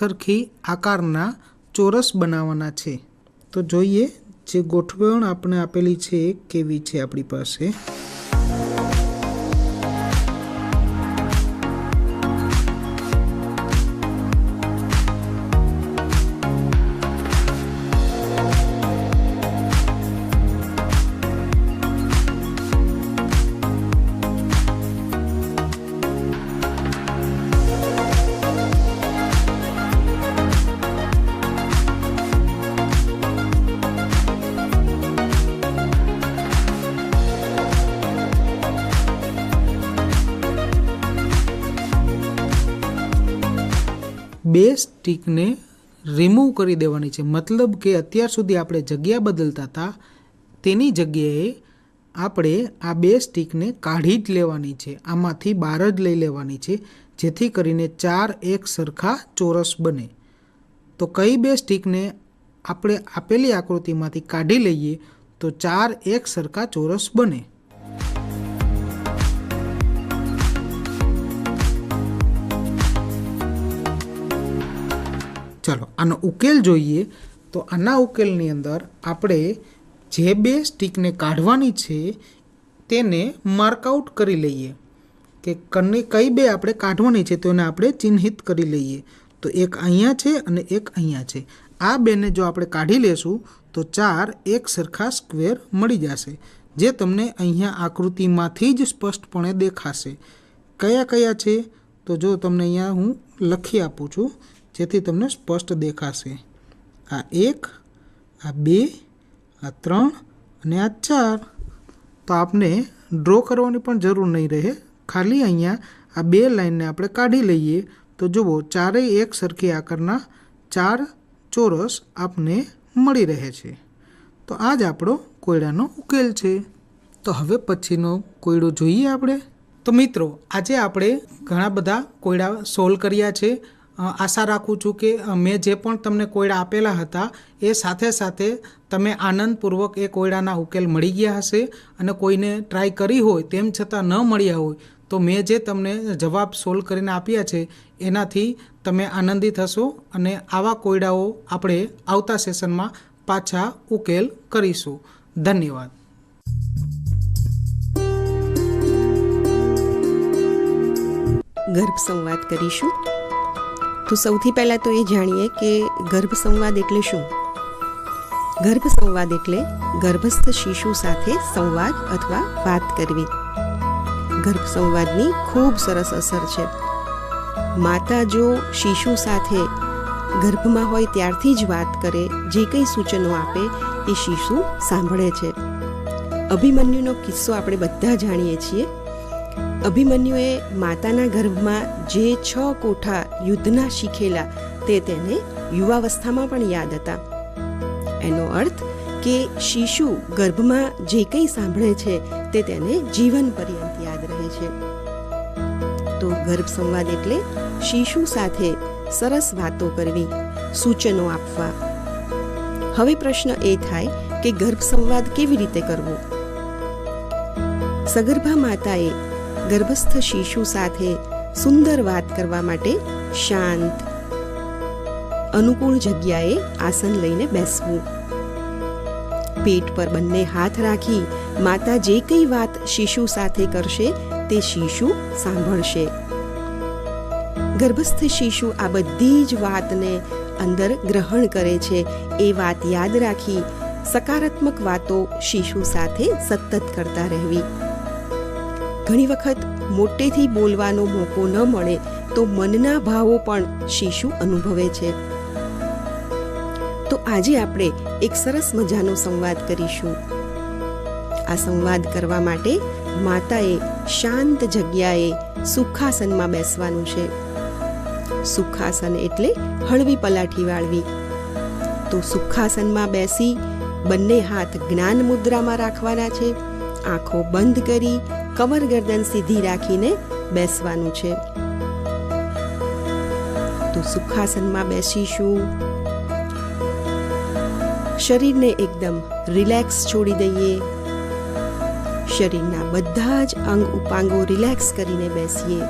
સરખી આકારના ચોરસ બનાવવાના છે. તો જોઈએ, જે ગોઠવણ આપણે આપેલી છે એ કેવી છે આપણી પાસે? સ્ટીકને રિમૂવ કરી દેવાની છે. મતલબ કે અત્યાર સુધી આપણે જગ્યા બદલતા હતા, તેની જગ્યાએ આપણે આ બે સ્ટીકને કાઢી જ લેવાની છે. આમાંથી બહાર જ લઈ લેવાની છે, જેથી કરીને ચાર એક સરખા ચોરસ બને. તો કઈ બે સ્ટીકને આપણે આપેલી આકૃતિમાંથી કાઢી લઈએ, તો ચાર એક સરખા ચોરસ બને. ચાલો, આનો ઉકેલ જોઈએ તો આના ઉકેલની અંદર આપણે જે બે સ્ટીકને કાઢવાની છે તેને માર્કઆઉટ કરી લઈએ. કે કને કઈ બે આપણે કાઢવાની છે તો એને આપણે ચિહ્નિત કરી લઈએ. તો એક અહીંયા છે અને એક અહીંયા છે. આ બેને જો આપણે કાઢી લેશું તો ચાર એક સરખા સ્ક્વેર મળી જશે, જે તમને અહીંયા આકૃતિમાંથી જ સ્પષ્ટપણે દેખાશે. કયા કયા છે? તો જો તમને અહીંયા હું લખી આપું છું. જેથી તમને સ્પષ્ટ દેખાશે. આ એક, આ બે, આ ત્રણ અને આ ચાર. તો આપને ડ્રો કરવાની પણ જરૂર નહીં રહે. ખાલી અહીંયા આ બે લાઈનને આપણે કાઢી લઈએ. તો જુઓ, ચારેય એક સરખી આકારના ચાર ચોરસ આપને મળી રહે છે. તો આ જ આપણો કોયડાનો ઉકેલ છે. તો હવે પછીનો કોયડો જોઈએ આપણે. તો મિત્રો, આજે આપણે ઘણા બધા કોયડા સોલ્વ કર્યા છે. આશા રાખું છું કે મેં જે પણ તમને કોયડા આપેલા હતા, એ સાથે સાથે તમે આનંદપૂર્વક એ કોયડાના ઉકેલ મળી ગયા હશે અને કોઈને ટ્રાય કરી હોય તેમ છતાં ન મળ્યા હોય, તો મેં જે તમને જવાબ સોલ્વ કરીને આપ્યા છે, એનાથી તમે આનંદિત હશો અને આવા કોયડાઓ આપણે આવતા સેશનમાં પાછા ઉકેલ કરીશું. ધન્યવાદ. ગર્ભ સંવાદ કરીશું. તો સૌથી પહેલાં તો એ જાણીએ કે ગર્ભ સંવાદ એટલે શું? ગર્ભ સંવાદ એટલે ગર્ભસ્થ શિશુ સાથે સંવાદ અથવા વાત કરવી. ગર્ભ સંવાદની ખૂબ સરસ અસર છે. માતા જો શિશુ સાથે ગર્ભમાં હોય ત્યારથી જ વાત કરે, જે કંઈ સૂચનો આપે, એ શિશુ સાંભળે છે. અભિમન્યુનો કિસ્સો આપણે બધા જાણીએ છીએ. અભિમન્યુએ માતાના ગર્ભમાં જે છ કોઠા યુદ્ધના શીખેલા તે તેને યુવાવસ્થામાં પણ યાદ હતા. એનો અર્થ કે શિશુ ગર્ભમાં જે કંઈ સાંભળે છે તે તેને જીવન પર્યંત યાદ રહે છે. તો ગર્ભ સંવાદ એટલે શિશુ સાથે સરસ વાતો કરવી, સૂચનો આપવા. હવે પ્રશ્ન એ થાય કે ગર્ભ સંવાદ કેવી રીતે કરવો? સગર્ભા માતાએ ગર્ભસ્થ શિશુ સાથે સુંદર વાત કરવા માટે શાંત, અનુકૂળ જગ્યાએ આસન લઈને બેસવું. પેટ પર બંને હાથ રાખી માતા જે કંઈ વાત શિશુ સાથે કરશે તે શિશુ સાંભળશે. ગર્ભસ્થ શિશુ આ બધી જ વાતને અંદર ગ્રહણ કરે છે. એ વાત યાદ રાખી સકારાત્મક વાતો શિશુ સાથે સતત કરતા રહેવી. ઘણી વખત મોટેથી બોલવાનો મોકો ન મળે તો મનના ભાવો પણ શિશુ અનુભવે છે. તો આજે આપણે એક સરસ મજાનો સંવાદ કરીશું. આ સંવાદ કરવા માટે માતાએ શાંત જગ્યાએ સુખાસનમાં બેસવાનું છે. સુખાસન એટલે હળવી પલાઠી વાળવી. તો સુખાસનમાં બેસી બંને હાથ જ્ઞાન મુદ્રામાં રાખવાના છે. આંખો બંધ કરી કમર ગરદન સીધી રાખીને બેસવાનું છે. તો સુખાસનમાં બેસીશું. શરીરને એકદમ રિલેક્સ છોડી દઈએ. શરીરના બધા જ અંગ ઉપાંગો રિલેક્સ કરીને બેસીએ.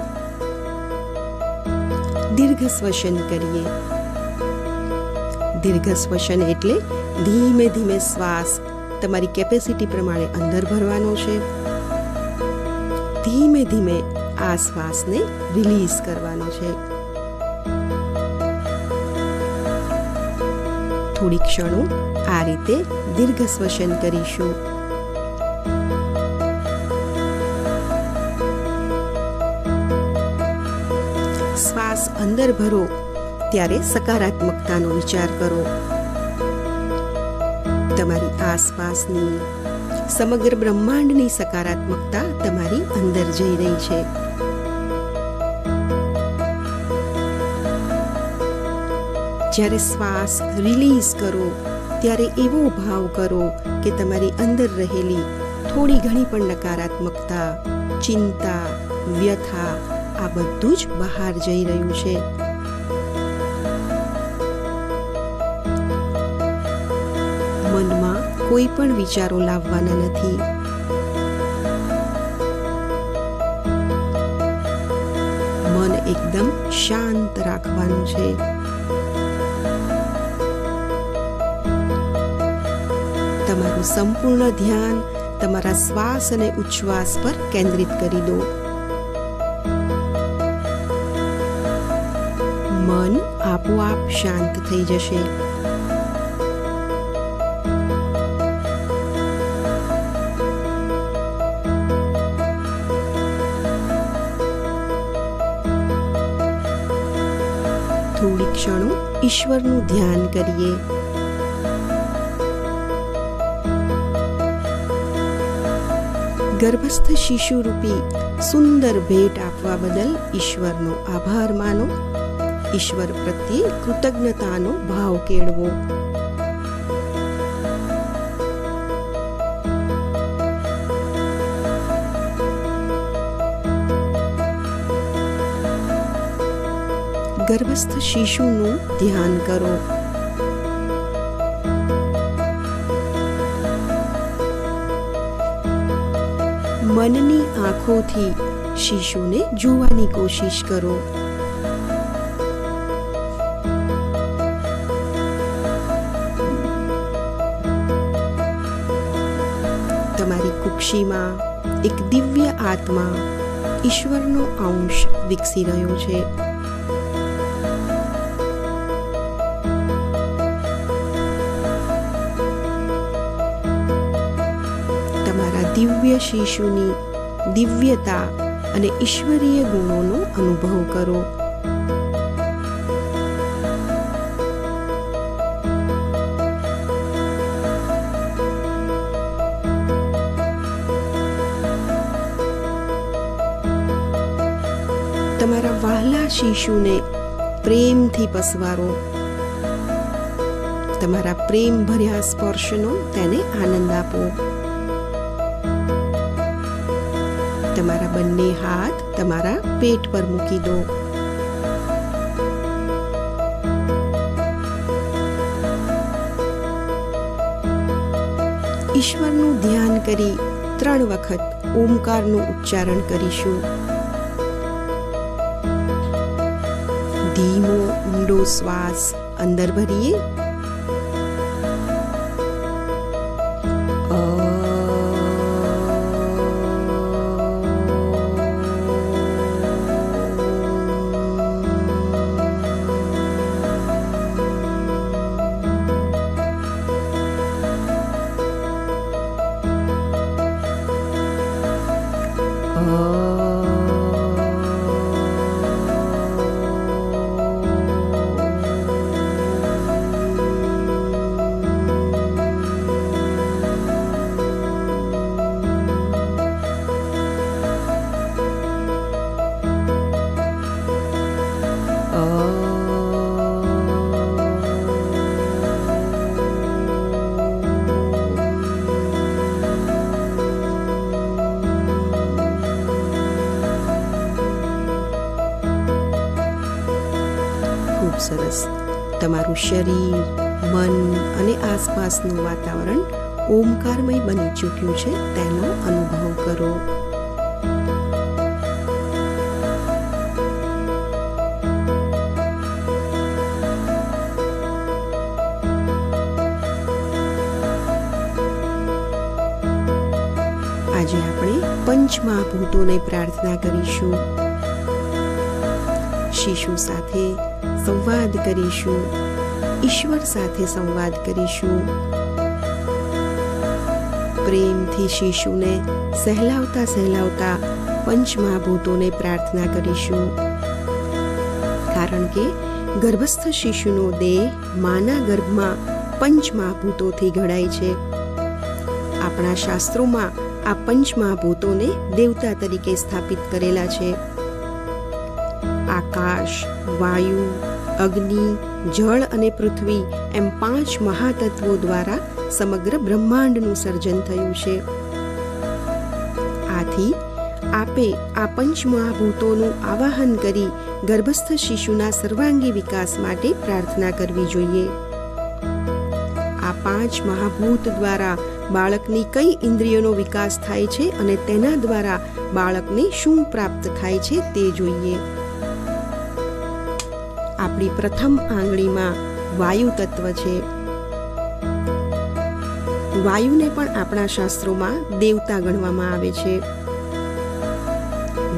દીર્ઘ શ્વસન કરીએ. દીર્ઘ શ્વસન એટલે ધીમે ધીમે શ્વાસ તમારી કેપેસિટી પ્રમાણે અંદર ભરવાનો છે. ધીમે ધીમે આ શ્વાસને રિલીઝ કરવાનો છે. થોડી ક્ષણો આ રીતે દીર્ઘ શ્વસન કરીશું. શ્વાસ અંદર ભરો, ત્યારે સકારાત્મકતાનો વિચાર કરો. તમારી આસપાસની સમગ્ર બ્રહ્માંડની સકારાત્મકતા તમારી અંદર જઈ રહી છે. જ્યારે શ્વાસ રિલીઝ કરો, ત્યારે એવો ભાવ કરો કે તમારી અંદર રહેલી થોડી ઘણી પણ નકારાત્મકતા, ચિંતા, વ્યથા આ બધું જ બહાર જઈ રહ્યું છે. કોઈ પણ વિચારો લાવવાના નથી. મન એકદમ શાંત રાખવાનું છે. તમારું સંપૂર્ણ ધ્યાન તમારા શ્વાસ અને ઉચ્છ્વાસ પર કેન્દ્રિત કરી દો. મન આપોઆપ શાંત થઈ જશે. ક્ષણો ઈશ્વરનું ધ્યાન કરીએ. ગર્ભસ્થ શિશુરૂપી સુંદર ભેટ આપવા બદલ ઈશ્વરનો આભાર માનો. ઈશ્વર પ્રત્યે કૃતજ્ઞતાનો ભાવ કેળવો. ગર્ભસ્થ શિશુનું ધ્યાન કરો મનની આંખોથી શિશુને જોવાની કોશિશ કરો તમારી કુક્ષીમાં એક દિવ્ય આત્મા ઈશ્વરનો અંશ વિકસી રહ્યો છે દિવ્ય શિશુની દિવ્યતા અને ઈશ્વરીય ગુણોનો અનુભવ કરો. તમારા વહાલા શિશુને પ્રેમથી પસવારો. તમારા પ્રેમ ભર્યા સ્પર્શનો તેને આનંદ આપો. તમારા બંને હાથ તમારા પેટ પર મૂકી દો. ઈશ્વરનું ધ્યાન કરી ત્રણ વખત ઓમકારનું ઉચ્ચારણ કરીશું. ધીમો, ઊંડો શ્વાસ અંદર ભરીએ. ખૂબ સરસ. તમારું શરીર, મન અને આસપાસનું વાતાવરણ ઓમકારમય બની ચૂક્યું છે, તેનો અનુભવ કરો. આજે આપણે પંચમહાભૂતોને પ્રાર્થના કરીશું. શિશુ સાથે સંવાદ કરીશું. ઈશ્વર સાથે સંવાદ કરીશું. પ્રેમથી શિશુને સહેલાવતા સહેલાવતા પંચમહાભૂતોને પ્રાર્થના કરીશું. કારણ કે ગર્ભસ્થ શિશુનો દેહ માના ગર્ભમાં પંચમહાભૂતોથી ઘડાય છે. આપણા શાસ્ત્રોમાં આ પંચમહાભૂતોને દેવતા તરીકે સ્થાપિત કરેલા છે. આકાશ, વાયુ અગ્નિ, જળ અને પૃથ્વી એમ પાંચ મહાતત્વો દ્વારા સમગ્ર બ્રહ્માંડનું સર્જન થયું છે. આથી આપે આ પંચમહાભૂતોનું આવાહન કરી ગર્ભસ્થ શિશુના સર્વાંગી વિકાસ માટે પ્રાર્થના કરવી જોઈએ. આ પાંચ મહાભૂત દ્વારા બાળકની કઈ ઇન્દ્રિયોનો વિકાસ થાય છે અને તેના દ્વારા બાળકને શું પ્રાપ્ત થાય છે તે જોઈએ. આપણી પ્રથમ આંગળીમાં વાયુ તત્વ છે. વાયુને પણ આપણા શાસ્ત્રોમાં દેવતા ગણવામાં આવે છે.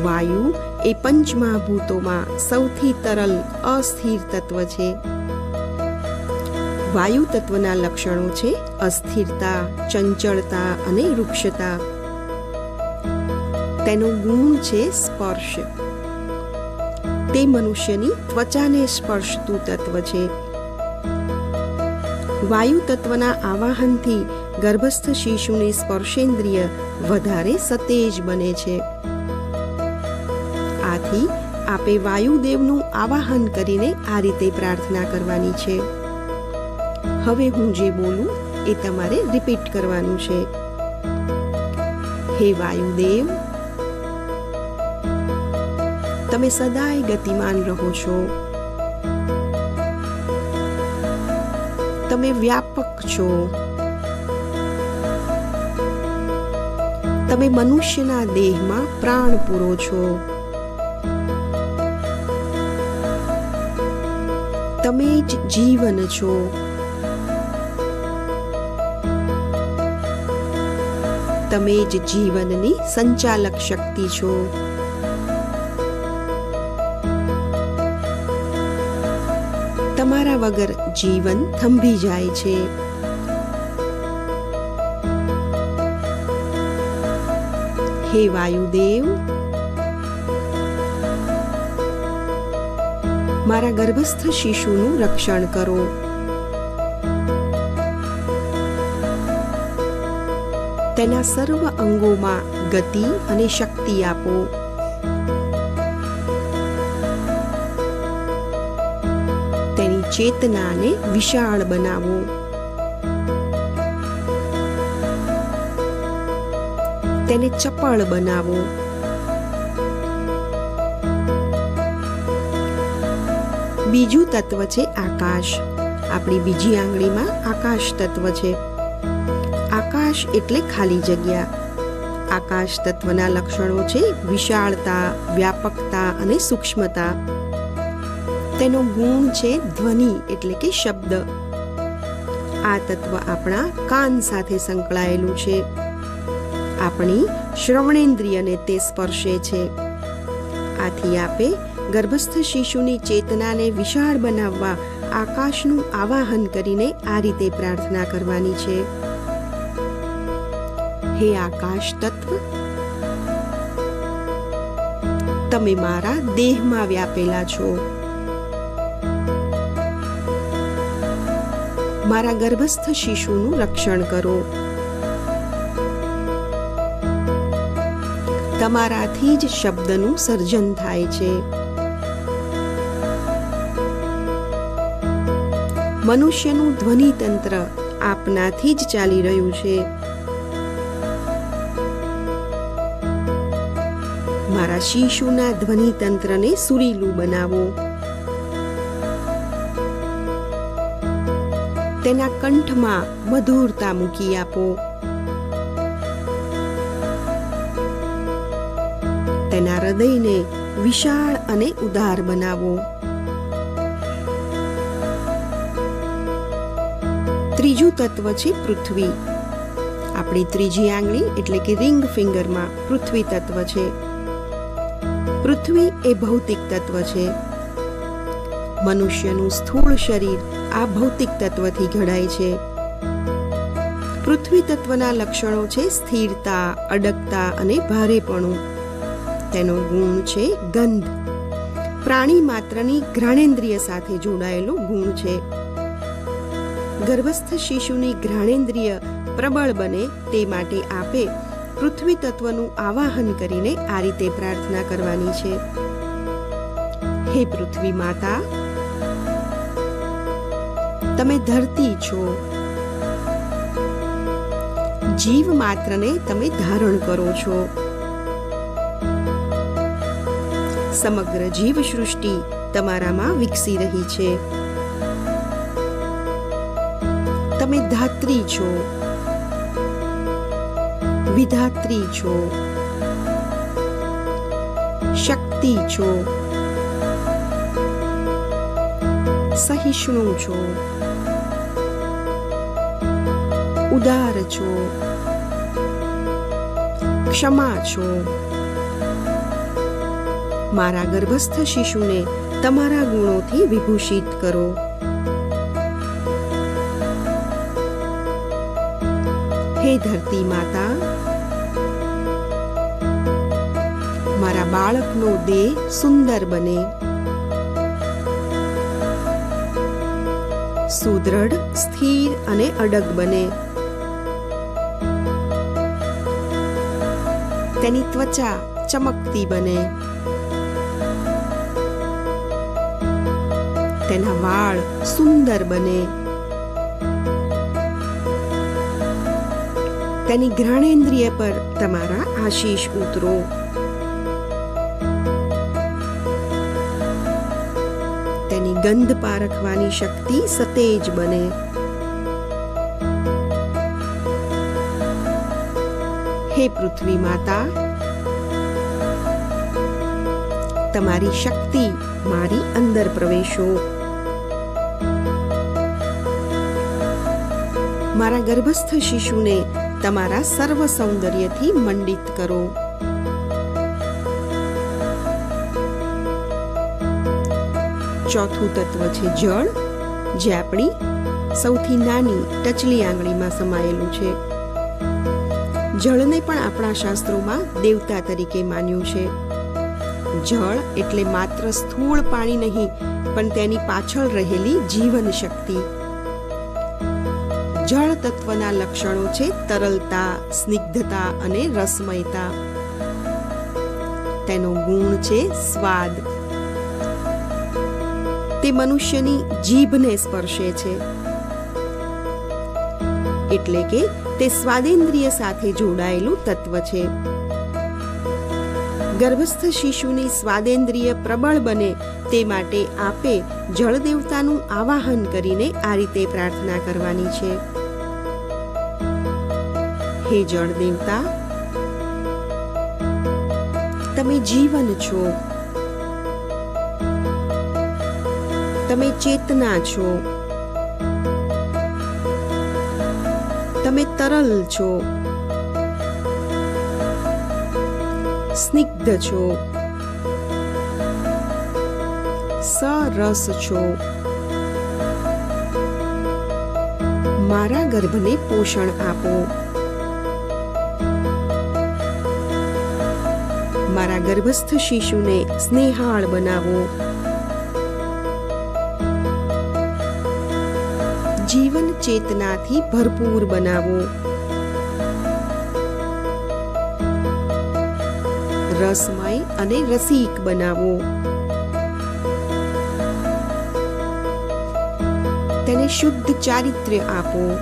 વાયુ એ પંચમહાભૂતોમાં સૌથી તરલ, અસ્થિર તત્વ છે. વાયુ તત્વના લક્ષણો છે અસ્થિરતા, ચંચળતા અને વૃક્ષતા તેનો ગુણ છે સ્પર્શ. તે મનુષ્યની ત્વચાને સ્પર્શતું તત્વ છે. વાયુ તત્વના આવાહનથી ગર્ભસ્થ શિશુની સ્પર્શેન્દ્રિય વધારે સતેજ બને છે. આથી આપે વાયુદેવનું આવાહન કરીને આ રીતે પ્રાર્થના કરવાની છે. હવે હું જે બોલું એ તમારે રિપીટ કરવાનું છે. હે વાયુદેવ તમે સદાય ગતિમાન રહો છો. તમે વ્યાપક છો. તમે મનુષ્યના દેહમાં પ્રાણ પૂરો છો. તમે જ જીવન છો. તમે જ જીવનની સંચાલક શક્તિ છો. તમારા વગર જીવન થંભી જાય છે. હે વાયુદેવ, મારા ગર્ભસ્થ શિશુનું રક્ષણ કરો. તેના સર્વ અંગોમાં ગતિ અને શક્તિ આપો. ચેતનાને વિશાળ બનાવો તેને ચપળ બનાવો બીજું તત્વ છે આકાશ આપણી બીજી આંગળીમાં આકાશ તત્વ છે આકાશ એટલે ખાલી જગ્યા. આકાશ તત્વના લક્ષણો છે વિશાળતા, વ્યાપકતા અને સૂક્ષ્મતા. તેનો ગુણ છે ધ્વનિ, એટલે કે શબ્દ. આ તત્વ આપણા કાન સાથે સંકળાયેલું છે. આપણી શ્રવણેન્દ્રિયને તે સ્પર્શે છે. આથી આપે ગર્ભસ્થ શિશુની ચેતનાને વિશાળ બનાવવા આકાશનું આવાહન કરીને આ રીતે પ્રાર્થના કરવાની છે. હે આકાશ તત્વ! તમે મારા દેહમાં વ્યાપેલા છો. મારા ગર્ભસ્થ શિશુનું રક્ષણ કરો. તમારાથી જ શબ્દનું સર્જન થાય છે. મનુષ્યનું ધ્વનિ તંત્ર આપનાથી જ ચાલી રહ્યું છે. મારા શિશુના ધ્વનિ તંત્રને સુરીલું બનાવો. તેના કંઠમાં મધુરતા મૂકી આપો. તેના હૃદયને વિશાળ અને ઉદાર બનાવો. ત્રીજું તત્વ છે પૃથ્વી. આપણી ત્રીજી આંગળી એટલે કે રિંગ ફિંગરમાં પૃથ્વી તત્વ છે. પૃથ્વી એ ભૌતિક તત્વ છે. મનુષ્યનું સ્થૂળ શરીર આ ભૌતિક તત્વથી ઘડાય છે. પૃથ્વી તત્વના લક્ષણો છે સ્થિરતા, અડગતા અને ભારેપણું. તેનો ગુણ છે ગંધ. પ્રાણી માત્રની ઘ્રાણેન્દ્રિય સાથે જોડાયેલો ગુણ છે. ગર્ભસ્થ શિશુની ઘ્રાણેન્દ્રિય પ્રબળ બને તે માટે આપે પૃથ્વી તત્વનું આવાહન કરીને આ રીતે પ્રાર્થના કરવાની છે. હે પૃથ્વી માતા તમે ધરતી છો. જીવ માત્રને તમે ધારણ કરો છો. સમગ્ર જીવ સૃષ્ટિ તમારામાં વિકસી રહી છે. તમે ધાત્રી છો. વિધાત્રી છો. શક્તિ છો. સહિષ્ણુ છો. ઉદાર છો ક્ષમા છો મારા ગર્ભસ્થ શિશુને તમારા ગુણોથી વિભૂષિત કરો. હે ધરતી માતા, મારા બાળકનો દેહ સુંદર બને. સુદૃઢ, સ્થિર અને અડગ બને. તેની ત્વચા ચમકતી બને તેના વાળ સુંદર બને તેની ઘ્રાણેન્દ્રિય પર તમારા આશીષ ઉતરો તેની ગંધ પારખવાની શક્તિ સતેજ બને હે પૃથ્વી માતા. તમારી શક્તિ મારી અંદર પ્રવેશો. મારા ગર્ભસ્થ શિશુને તમારા સર્વ સૌંદર્યથી મંડિત કરો. ચોથું તત્વ છે જળ, જે આપણી સૌથી નાની ટચલી આંગળીમાં સમાયેલું છે. જળને પણ આપણા શાસ્ત્રોમાં દેવતા તરીકે માન્યું છે. જળ એટલે માત્ર સ્થૂળ પાણી નહીં, પણ તેની પાછળ રહેલી જીવન શક્તિ. જળ તત્વના લક્ષણો છે તરલતા, સ્નિગ્ધતા અને રસમયતા. તેનો ગુણ છે સ્વાદ. તે મનુષ્યની જીભને સ્પર્શે છે. એટલે કે તે સ્વાદેન્દ્રિય સાથે જોડાયેલું તત્વ છે. ગર્ભસ્થ શિશુની સ્વાદેન્દ્રિય પ્રબળ બને તે માટે આપે જળ દેવતાનું આવાહન કરીને આ રીતે પ્રાર્થના કરવાની છે. હે જળ દેવતા તમે જીવન છો. તમે ચેતના છો. તમે તરલ છો. સ્નિગ્ધ છો. સરસ છો. મારા ગર્ભને પોષણ આપો. મારા ગર્ભસ્થ શિશુને સ્નેહાળ બનાવો. ચેતનાથી ભરપૂર બનાવો. રસમય અને રસિક બનાવો. તેને શુદ્ધ ચારિત્ર્ય આપો.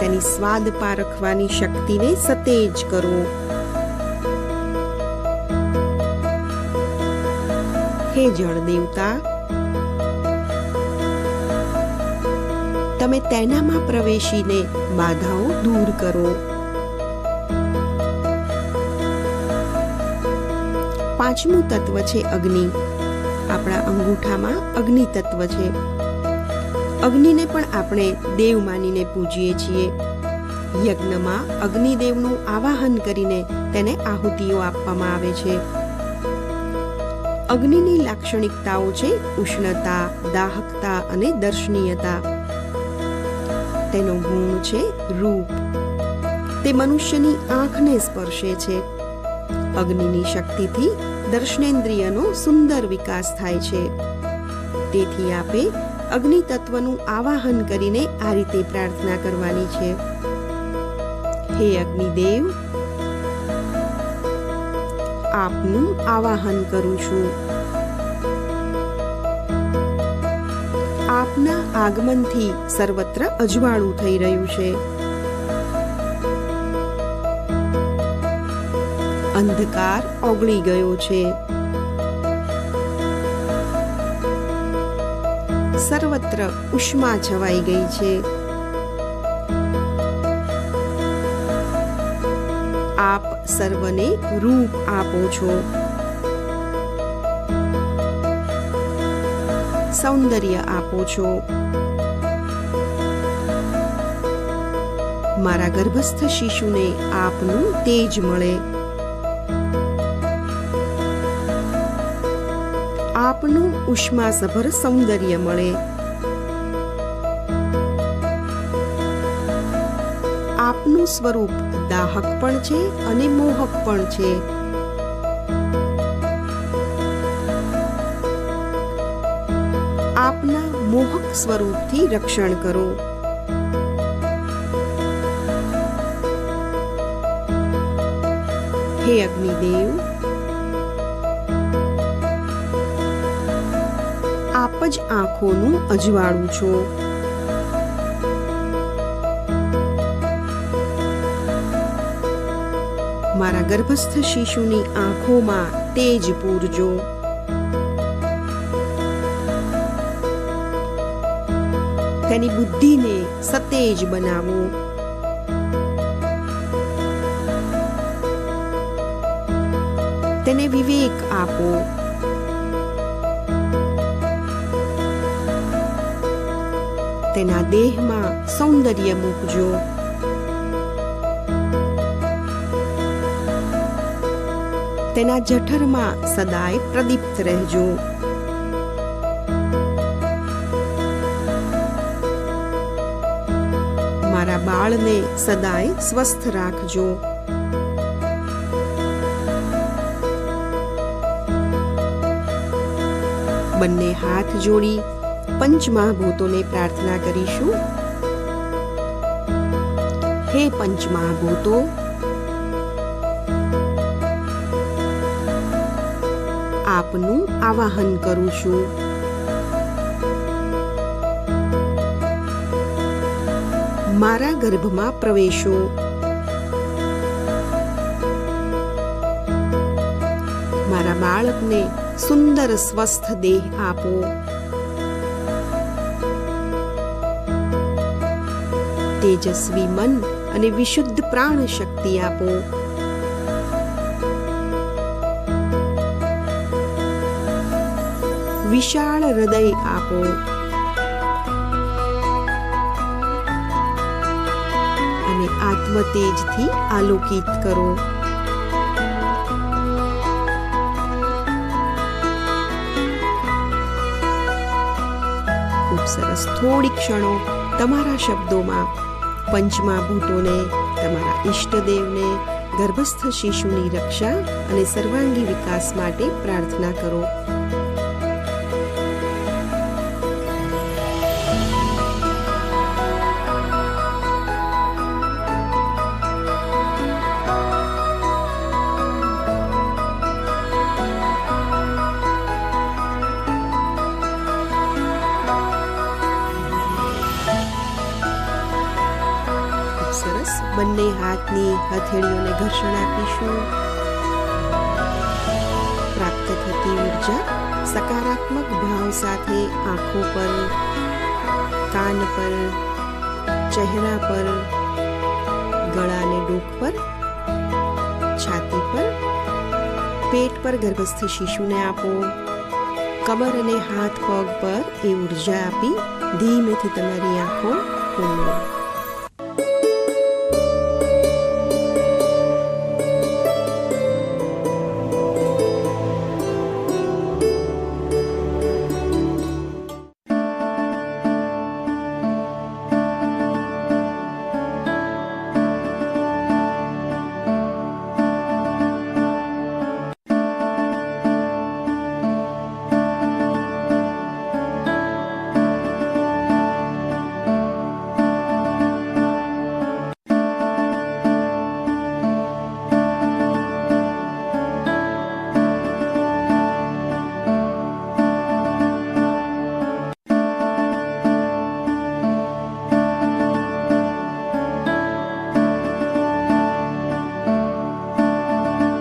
તેની સ્વાદ પારખવાની શક્તિને સતેજ કરો. હે જળ દેવતા તમે તેનામાં પ્રવેશીને બાધાઓ દૂર કરો. પાંચમું તત્વ છે અગ્નિ. આપણા અંગૂઠામાં અગ્નિ તત્વ છે. અગ્નિને પણ આપણે દેવ માનીને પૂજીએ છીએ. યજ્ઞમાં અગ્નિદેવનું આવાહન કરીને તેને આહુતિઓ આપવામાં આવે છે. અગ્નિની લાક્ષણિકતાઓ છે ઉષ્ણતા, દાહકતા અને દર્શનીયતા. તેનો ગુણ છે રૂપ. તે મનુષ્યની આંખને સ્પર્શે છે. અગ્નિની શક્તિથી દર્શનેન્દ્રિયનો સુંદર વિકાસ થાય છે. તેથી આપે અગ્નિ તત્વનું આવાહન કરીને આ રીતે પ્રાર્થના કરવાની છે. હે અગ્નિદેવ, આપનું આવાહન કરું છું. આપના આગમનથી સર્વત્ર અજવાળું થઈ રહ્યું છે. અંધકાર ઓગળી ગયો છે. સર્વત્ર ઉષ્મા છવાઈ ગઈ છે. આપ સર્વને રૂપ આપો છો. સૌંદર્ય આપો છો. મારા ગર્ભસ્થ શિશુને આપનું તેજ મળે. આપનું ઉષ્માસભર સૌંદર્ય મળે. આપનું સ્વરૂપ દાહક પણ છે અને મોહક પણ છે. સ્વરૂપથી રક્ષણ કરો. હે અગ્નિદેવ, આપ જ આંખોનું અજવાળું છો. મારા ગર્ભસ્થ શિશુની આંખોમાં તેજ પૂરજો. તેની બુદ્ધિને સતેજ બનાવો. તેને વિવેક આપો. તેના દેહમાં સૌંદર્ય મૂકજો. તેના જઠરમાં સદાય પ્રદીપ્ત રહેજો. બાળને સદાય સ્વસ્થ રાખજો. બંને હાથ જોડી પંચમહાભૂતોને પ્રાર્થના કરીશું. હે પંચમહાભૂતો, આપનું આવાહન કરું છું. મારા ગર્ભમાં પ્રવેશો. મારા બાળકને સુંદર સ્વસ્થ દેહ આપો. તેજસ્વી મન અને વિશુદ્ધ પ્રાણ શક્તિ આપો. વિશાળ હૃદય આપો. અને આત્મતેજથી આલોકિત કરો. ખૂબ સરસ થોડી ક્ષણો તમારા શબ્દોમાં પંચમહાભૂતોને તમારા ઈષ્ટદેવને, ગર્ભસ્થ શિશુની રક્ષા અને સર્વાંગી વિકાસ માટે પ્રાર્થના કરો. હાથની હથેળીઓને ઘર્ષણ આપીશું. પ્રાપ્ત થતી ઊર્જા સકારાત્મક ભાવ સાથે આંખો પર, કાન પર, ચહેરા પર, ગળાને ડોક પર, છાતી પર, પેટ પર ગર્ભસ્થ શિશુને આપો. કમર અને હાથ પગ પર એ ઊર્જા આપી ધીમેથી તમારી આંખો ખોલો.